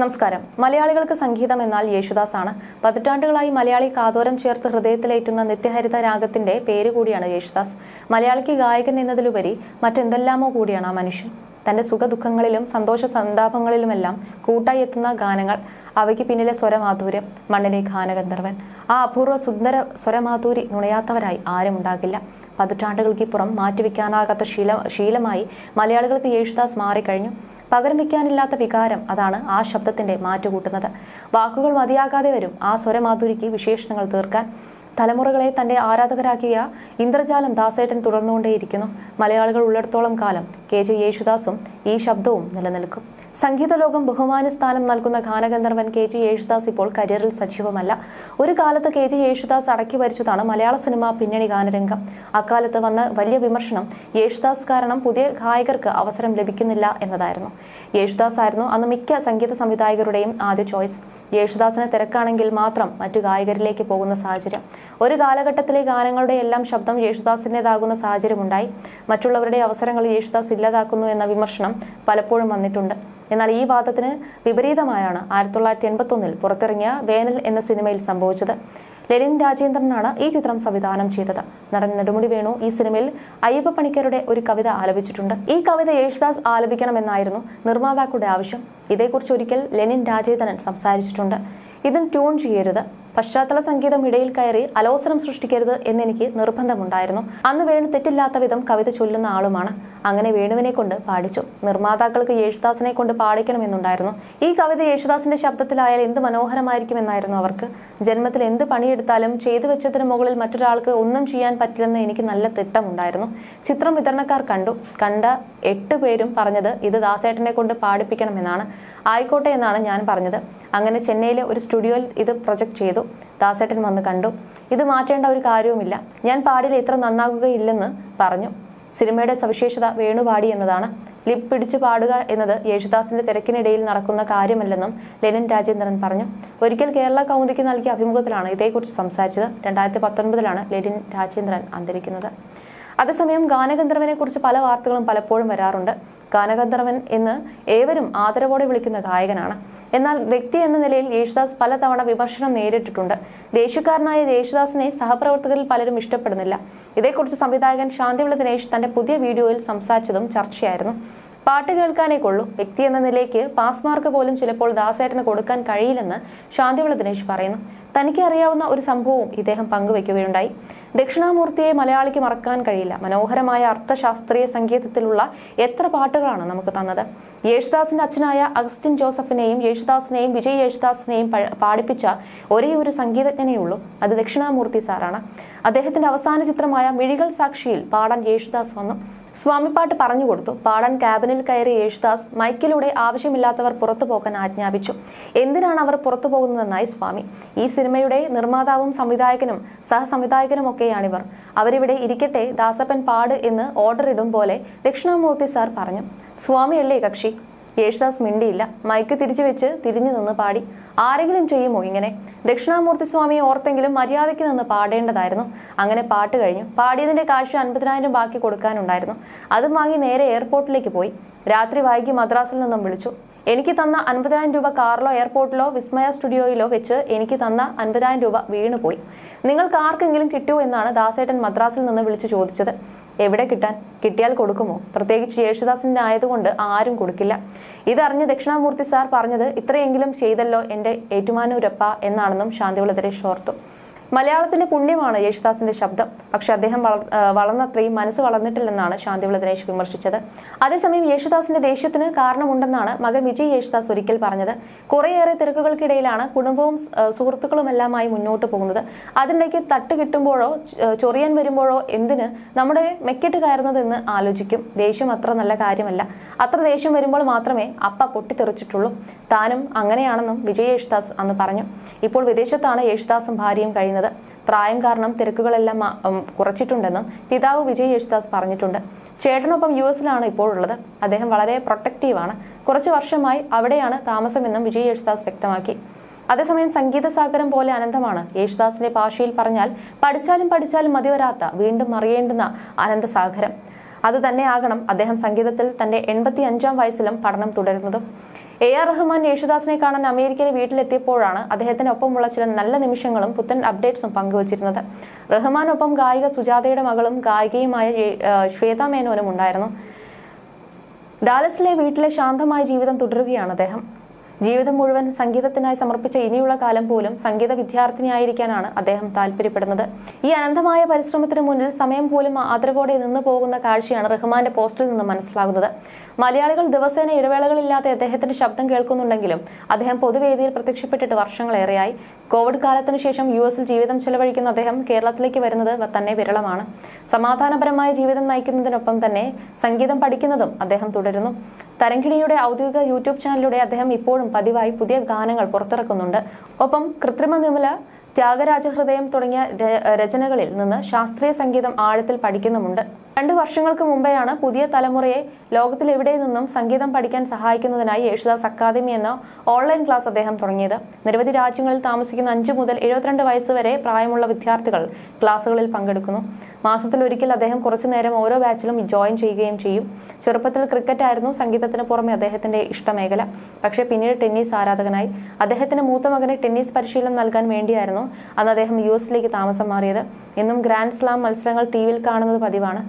നമസ്കാരം. മലയാളികൾക്ക് സംഗീതം എന്നാൽ യേശുദാസ് ആണ് പതിറ്റാണ്ടുകളായി മലയാളി കാതോരം ചേർത്ത് ഹൃദയത്തിലേറ്റുന്ന നിത്യഹരിത രാഗത്തിന്റെ പേര് കൂടിയാണ് യേശുദാസ്. മലയാളിക്ക് ഗായകൻ എന്നതിലുപരി മറ്റെന്തെല്ലാമോ കൂടിയാണ് ആ മനുഷ്യൻ. തന്റെ സുഖദുഃഖങ്ങളിലും സന്തോഷ സന്താപങ്ങളിലുമെല്ലാം കൂട്ടായി എത്തുന്ന ഗാനങ്ങൾ അവയ്ക്ക് പിന്നിലെ സ്വരമാധുര്യം മണ്ണിലെ ഗാനഗന്ധർവൻ. ആ അപൂർവ സുന്ദര സ്വരമാധുരി നുണയാത്തവരായി ആരും ഉണ്ടാകില്ല. പതിറ്റാണ്ടുകൾക്കിപ്പുറം മാറ്റിവെക്കാനാകാത്ത ശീല ശീലമായി മലയാളികൾക്ക് യേശുദാസ് മാറിക്കഴിഞ്ഞു. പകരം വയ്ക്കാനില്ലാത്ത വികാരം അതാണ് ആ ശബ്ദത്തിന്റെ മാറ്റുകൂട്ടുന്നത്. വാക്കുകൾ മതിയാകാതെ വരും. ആ സ്വരമാധുരിക്ക് വിശേഷണങ്ങൾ തീർക്കാൻ തലമുറകളെ തന്റെ ആരാധകരാക്കിയ ഇന്ദ്രജാലം ദാസേട്ടൻ തുടർന്നുകൊണ്ടേയിരിക്കുന്നു. മലയാളികൾ ഉള്ളിടത്തോളം കാലം കെ ജെ യേശുദാസും ഈ ശബ്ദവും നിലനിൽക്കും. സംഗീത ലോകം ബഹുമാന സ്ഥാനം നൽകുന്ന ഗാനഗന്ധർവൻ കെ ജി യേശുദാസ് ഇപ്പോൾ കരിയറിൽ സജീവമല്ല. ഒരു കാലത്ത് കെ ജി യേശുദാസ് അടക്കി ഭരിച്ചതാണ് മലയാള സിനിമ പിന്നണി ഗാനരംഗം. അക്കാലത്ത് വന്ന വലിയ വിമർശനം യേശുദാസ് കാരണം പുതിയ ഗായകർക്ക് അവസരം ലഭിക്കുന്നില്ല എന്നതായിരുന്നു. യേശുദാസ് ആയിരുന്നു അന്ന് മിക്ക സംഗീത സംവിധായകരുടെയും ആദ്യ ചോയ്സ്. യേശുദാസിന് തിരക്കാണെങ്കിൽ മാത്രം മറ്റു ഗായകരിലേക്ക് പോകുന്ന സാഹചര്യം. ഒരു കാലഘട്ടത്തിലെ ഗാനങ്ങളുടെ എല്ലാം ശബ്ദം യേശുദാസിന്റെതാകുന്ന സാഹചര്യമുണ്ടായി. മറ്റുള്ളവരുടെ അവസരങ്ങൾ യേശുദാസ് ഇല്ലാതാക്കുന്നു എന്ന വിമർശനം പലപ്പോഴും വന്നിട്ടുണ്ട്. എന്നാൽ ഈ വാദത്തിന് വിപരീതമായാണ് ആയിരത്തി തൊള്ളായിരത്തി എൺപത്തൊന്നിൽ പുറത്തിറങ്ങിയ വേനൽ എന്ന സിനിമയിൽ സംഭവിച്ചത്. ലെനിൻ രാജേന്ദ്രനാണ് ഈ ചിത്രം സംവിധാനം ചെയ്തത്. നടൻ നെടുമുടി വേണു ഈ സിനിമയിൽ അയ്യപ്പ പണിക്കരുടെ ഒരു കവിത ആലപിച്ചിട്ടുണ്ട്. ഈ കവിത യേശുദാസ് ആലപിക്കണമെന്നായിരുന്നു നിർമ്മാതാക്കളുടെ ആവശ്യം. ഇതേക്കുറിച്ച് ഒരിക്കൽ ലെനിൻ രാജേന്ദ്രൻ സംസാരിച്ചിട്ടുണ്ട്. ഇതും ട്യൂൺ ചെയ്യരുത്. പശ്ചാത്തല സംഗീതം ഇടയിൽ കയറി അലോസരം സൃഷ്ടിക്കരുത് എന്നെനിക്ക് നിർബന്ധമുണ്ടായിരുന്നു. അന്ന് വേണു തെറ്റില്ലാത്ത വിധം കവിത ചൊല്ലുന്ന ആളുമാണ്. അങ്ങനെ വേണുവിനെ കൊണ്ട് പാടിച്ചു. നിർമ്മാതാക്കൾക്ക് യേശുദാസിനെ കൊണ്ട് പാടിക്കണമെന്നുണ്ടായിരുന്നു. ഈ കവിത യേശുദാസിന്റെ ശബ്ദത്തിലായാൽ എന്ത് മനോഹരമായിരിക്കുമെന്നായിരുന്നു അവർക്ക്. ജന്മത്തിൽ എന്ത് പണിയെടുത്താലും ചെയ്തു വെച്ചതിന് മുകളിൽ മറ്റൊരാൾക്ക് ഒന്നും ചെയ്യാൻ പറ്റില്ലെന്ന് എനിക്ക് നല്ല തിട്ടമുണ്ടായിരുന്നു. ചിത്രം വിതരണക്കാർ കണ്ടു. കണ്ട എട്ട് പേരും പറഞ്ഞത് ഇത് ദാസേട്ടനെ കൊണ്ട് പാടിപ്പിക്കണമെന്നാണ്. ആയിക്കോട്ടെ എന്നാണ് ഞാൻ പറഞ്ഞത്. അങ്ങനെ ചെന്നൈയിലെ ഒരു സ്റ്റുഡിയോയിൽ ഇത് പ്രൊജക്ട് ചെയ്തു. ദാസേട്ടൻ വന്ന് കണ്ടു. ഇത് മാറ്റേണ്ട ഒരു കാര്യവുമില്ല. ഞാൻ പാടിയിൽ ഇത്ര നന്നാകുകയില്ലെന്ന് പറഞ്ഞു. സിനിമയുടെ സവിശേഷത വേണുപാടി എന്നതാണ്. ലിപ് പിടിച്ച് പാടുക എന്നത് യേശുദാസിന്റെ തിരക്കിനിടയിൽ നടക്കുന്ന കാര്യമല്ലെന്നും ലെനിൻ രാജേന്ദ്രൻ പറഞ്ഞു. ഒരിക്കൽ കേരള കൗമുദിക്ക് നൽകിയ അഭിമുഖത്തിലാണ് ഇതേക്കുറിച്ച് സംസാരിച്ചത്. രണ്ടായിരത്തി പത്തൊൻപതിലാണ് ലെനിൻ രാജേന്ദ്രൻ അന്തരിക്കുന്നത്. അതേസമയം ഗാനഗന്ധർവനെ കുറിച്ച് പല വാർത്തകളും പലപ്പോഴും വരാറുണ്ട്. ഗാനഗന്ധർവൻ എന്ന് ഏവരും ആദരവോടെ വിളിക്കുന്ന ഗായകനാണ്. എന്നാൽ വ്യക്തി എന്ന നിലയിൽ യേശുദാസ് പലതവണ വിമർശനം നേരിട്ടിട്ടുണ്ട്. ദേശീയക്കാരനായ യേശുദാസിനെ സഹപ്രവർത്തകരിൽ പലരും ഇഷ്ടപ്പെടുന്നില്ല. ഇതേക്കുറിച്ച് സംവിധായകൻ ശാന്തിവിള ദിനേശ് തന്റെ പുതിയ വീഡിയോയിൽ സംസാരിച്ചതും ചർച്ചയായിരുന്നു. പാട്ട് കേൾക്കാനേ കൊള്ളൂ. വ്യക്തി എന്ന നിലയ്ക്ക് പാസ് മാർക്ക് പോലും ചിലപ്പോൾ ദാസേട്ടന് കൊടുക്കാൻ കഴിയില്ലെന്ന് ശാന്തിവിള ദിനേശ് പറയുന്നു. തനിക്ക് അറിയാവുന്ന ഒരു സംഭവവും ഇദ്ദേഹം പങ്കുവെക്കുകയുണ്ടായി. ദക്ഷിണാമൂർത്തിയെ മലയാളിക്ക് മറക്കാൻ കഴിയില്ല. മനോഹരമായ അർത്ഥശാസ്ത്രീയ സംഗീതത്തിലുള്ള എത്ര പാട്ടുകളാണ് നമുക്ക് തന്നത്? യേശുദാസിന്റെ അച്ഛനായ അഗസ്റ്റിൻ ജോസഫിനെയും യേശുദാസിനെയും വിജയ് യേശുദാസിനെയും പാടിപ്പിച്ച ഒരേ ഒരു സംഗീതജ്ഞനേ ഉള്ളൂ. അത് ദക്ഷിണാമൂർത്തി സാറാണ്. അദ്ദേഹത്തിന്റെ അവസാന ചിത്രമായ മിഴികൾ സാക്ഷിയിൽ പാടാൻ യേശുദാസ് വന്നു. സ്വാമിപ്പാട്ട് പറഞ്ഞു കൊടുത്തു. പാടാൻ ക്യാബിനിൽ കയറി യേശുദാസ് മൈക്കിലൂടെ ആവശ്യമില്ലാത്തവർ പുറത്തു പോകാൻ ആജ്ഞാപിച്ചു. എന്തിനാണ് അവർ പുറത്തു പോകുന്നതെന്നായി സ്വാമി. ഈ സിനിമയുടെ നിർമ്മാതാവും സംവിധായകനും സഹസംവിധായകനും ഒക്കെയാണിവർ അവരിവിടെ ഇരിക്കട്ടെ ദാസപ്പൻ പാട് എന്ന് ഓർഡർ ഇടും പോലെ ദക്ഷിണാമൂർത്തി സാർ പറഞ്ഞു. സ്വാമിയല്ലേ കക്ഷി? യേശുദാസ് മിണ്ടിയില്ല. മൈക്ക് തിരിച്ചു വെച്ച് തിരിഞ്ഞു നിന്ന് പാടി. ആരെങ്കിലും ചെയ്യുമോ ഇങ്ങനെ? ദക്ഷിണാമൂർത്തി സ്വാമിയെ ഓർത്തെങ്കിലും മര്യാദയ്ക്ക് നിന്ന് പാടേണ്ടതായിരുന്നു. അങ്ങനെ പാട്ട് കഴിഞ്ഞു. പാടിയതിന്റെ കാശ് അൻപതിനായിരം ബാക്കി കൊടുക്കാനുണ്ടായിരുന്നു. അതും വാങ്ങി നേരെ എയർപോർട്ടിലേക്ക് പോയി. രാത്രി വൈകി മദ്രാസിൽ നിന്നും വിളിച്ചു. എനിക്ക് തന്ന അൻപതിനായിരം രൂപ കാറിലോ എയർപോർട്ടിലോ വിസ്മയ സ്റ്റുഡിയോയിലോ വെച്ച് എനിക്ക് തന്ന അൻപതിനായിരം രൂപ വീണുപോയി. നിങ്ങൾക്ക് ആർക്കെങ്കിലും കിട്ടുമോ എന്നാണ് ദാസേട്ടൻ മദ്രാസിൽ നിന്ന് വിളിച്ചു ചോദിച്ചത്. എവിടെ കിട്ടാൻ കിട്ടിയാൽ കൊടുക്കുമോ? പ്രത്യേകിച്ച് യേശുദാസിന്റെ ആയതുകൊണ്ട് ആരും കൊടുക്കില്ല. ഇതറിഞ്ഞ് ദക്ഷിണാമൂർത്തി സാർ പറഞ്ഞത് ഇത്രയെങ്കിലും ചെയ്തല്ലോ എന്റെ ഏറ്റുമാനൂരപ്പ എന്നാണെന്നും ശാന്തിവിള ഷോർത്തു. മലയാളത്തിന്റെ പുണ്യമാണ് യേശുദാസിന്റെ ശബ്ദം. പക്ഷെ അദ്ദേഹം വളർന്നത്രയും മനസ്സ് വളർന്നിട്ടില്ലെന്നാണ് ശാന്തിവിള ദിനേശ് വിമർശിച്ചത്. അതേസമയം യേശുദാസിന്റെ ദേഷ്യത്തിന് കാരണമുണ്ടെന്നാണ് മകൻ വിജയ് യേശുദാസ് ഒരിക്കൽ പറഞ്ഞത്. കുറേയേറെ തിരക്കുകൾക്കിടയിലാണ് കുടുംബവും സുഹൃത്തുക്കളും സുഹൃത്തുക്കളുമെല്ലാമായി മുന്നോട്ട് പോകുന്നത്. അതിനിടയ്ക്ക് തട്ട് കിട്ടുമ്പോഴോ ചൊറിയാൻ വരുമ്പോഴോ എന്തിന് നമ്മുടെ മെക്കിട്ട് കയറുന്നതെന്ന് ആലോചിക്കും. ദേഷ്യം അത്ര നല്ല കാര്യമല്ല. അത്ര ദേഷ്യം വരുമ്പോൾ മാത്രമേ അപ്പ പൊട്ടിത്തെറിച്ചിട്ടുള്ളൂ. താനും അങ്ങനെയാണെന്നും വിജയ് യേശുദാസ് അന്ന് പറഞ്ഞു. ഇപ്പോൾ വിദേശത്താണ് യേശുദാസും ഭാര്യയും കഴിയുന്നത്. പ്രായം കാരണം തിരക്കുകളെല്ലാം കുറച്ചിട്ടുണ്ടെന്നും പിതാവ് വിജയ് യേശുദാസ് പറഞ്ഞിട്ടുണ്ട്. ചേട്ടനൊപ്പം യു എസിലാണ് ഇപ്പോൾ ഉള്ളത് അദ്ദേഹം വളരെ പ്രൊട്ടക്റ്റീവാണ് കുറച്ച് വർഷമായി അവിടെയാണ് താമസമെന്നും വിജയ് യേശുദാസ് വ്യക്തമാക്കി. അതേസമയം സംഗീത സാഗരം പോലെ അനന്തമാണ്. യേശുദാസിന്റെ ഭാഷയിൽ പറഞ്ഞാൽ പഠിച്ചാലും പഠിച്ചാലും മതിവരാത്ത വീണ്ടും അറിയേണ്ടുന്ന അനന്തസാഗരം അതുതന്നെയാകണം അദ്ദേഹം സംഗീതത്തിൽ തന്റെ എൺപത്തി അഞ്ചാം വയസ്സിലും പഠനം തുടരുന്നതും. എ ആർ റഹ്മാൻ യേശുദാസിനെ കാണാൻ അമേരിക്കയിലെ വീട്ടിലെത്തിയപ്പോഴാണ് അദ്ദേഹത്തിന് ഒപ്പമുള്ള ചില നല്ല നിമിഷങ്ങളും പുത്തൻ അപ്ഡേറ്റ്സും പങ്കുവച്ചിരുന്നത്. റഹ്മാനൊപ്പം ഗായിക സുജാതയുടെ മകളും ഗായികയുമായ ശ്വേത മേനോനും ഉണ്ടായിരുന്നു. ഡാലസിലെ വീട്ടിലെ ശാന്തമായ ജീവിതം തുടരുകയാണ് അദ്ദേഹം. ജീവിതം മുഴുവൻ സംഗീതത്തിനായി സമർപ്പിച്ച ഇനിയുള്ള കാലം പോലും സംഗീത വിദ്യാർത്ഥിനിയായിരിക്കാനാണ് അദ്ദേഹം താല്പര്യപ്പെടുന്നത്. ഈ അനന്തമായ പരിശ്രമത്തിന് മുന്നിൽ സമയം പോലും ആദരവോടെ നിന്ന് പോകുന്ന കാഴ്ചയാണ് റഹ്മാന്റെ പോസ്റ്റിൽ നിന്ന് മനസ്സിലാകുന്നത്. മലയാളികൾ ദിവസേന ഇടവേളകളില്ലാതെ അദ്ദേഹത്തിന്റെ ശബ്ദം കേൾക്കുന്നുണ്ടെങ്കിലും അദ്ദേഹം പൊതുവേദിയിൽ പ്രത്യക്ഷപ്പെട്ടിട്ട് വർഷങ്ങളേറെയായി. കോവിഡ് കാലത്തിന് ശേഷം യു എസിൽ ജീവിതം ചെലവഴിക്കുന്ന അദ്ദേഹം കേരളത്തിലേക്ക് വരുന്നത് തന്നെ വിരളമാണ്. സമാധാനപരമായ ജീവിതം നയിക്കുന്നതിനൊപ്പം തന്നെ സംഗീതം പഠിക്കുന്നതും അദ്ദേഹം തുടരുന്നു. തരങ്കിണിയുടെ ഔദ്യോഗിക യൂട്യൂബ് ചാനലിലൂടെ അദ്ദേഹം ഇപ്പോഴും പതിവായി പുതിയ ഗാനങ്ങൾ പുറത്തിറക്കുന്നുണ്ട്. ഒപ്പം കൃത്രിമ നിമല ത്യാഗരാജഹൃദയം തുടങ്ങിയ രചനകളിൽ നിന്ന് ശാസ്ത്രീയ സംഗീതം ആഴത്തിൽ പഠിക്കുന്നുമുണ്ട്. രണ്ടു വർഷങ്ങൾക്ക് മുമ്പെയാണ് പുതിയ തലമുറയെ ലോകത്തിൽ എവിടെ നിന്നും സംഗീതം പഠിക്കാൻ സഹായിക്കുന്നതിനായി യേശുദാസ് അക്കാദമി എന്ന ഓൺലൈൻ ക്ലാസ് അദ്ദേഹം തുടങ്ങിയത്. നിരവധി രാജ്യങ്ങളിൽ താമസിക്കുന്ന അഞ്ചു മുതൽ എഴുപത്തിരണ്ട് വയസ്സ് വരെ പ്രായമുള്ള വിദ്യാർത്ഥികൾ ക്ലാസുകളിൽ പങ്കെടുക്കുന്നു. മാസത്തിൽ ഒരിക്കൽ അദ്ദേഹം കുറച്ചു നേരം ഓരോ ബാച്ചിലും ജോയിൻ ചെയ്യുകയും ചെയ്യും. ചെറുപ്പത്തിൽ ക്രിക്കറ്റ് ആയിരുന്നു സംഗീതത്തിന് പുറമെ അദ്ദേഹത്തിന്റെ ഇഷ്ടമേഖല. പക്ഷേ പിന്നീട് ടെന്നീസ് ആരാധകനായി. അദ്ദേഹത്തിന്റെ മൂത്ത മകന് ടെന്നീസ് പരിശീലനം നൽകാൻ വേണ്ടിയായിരുന്നു അന്ന് അദ്ദേഹം യു എസിലേക്ക് താമസം മാറിയത്. ഇന്നും ഗ്രാൻഡ് സ്ലാം മത്സരങ്ങൾ ടി വിയിൽ കാണുന്നത് പതിവാണ്.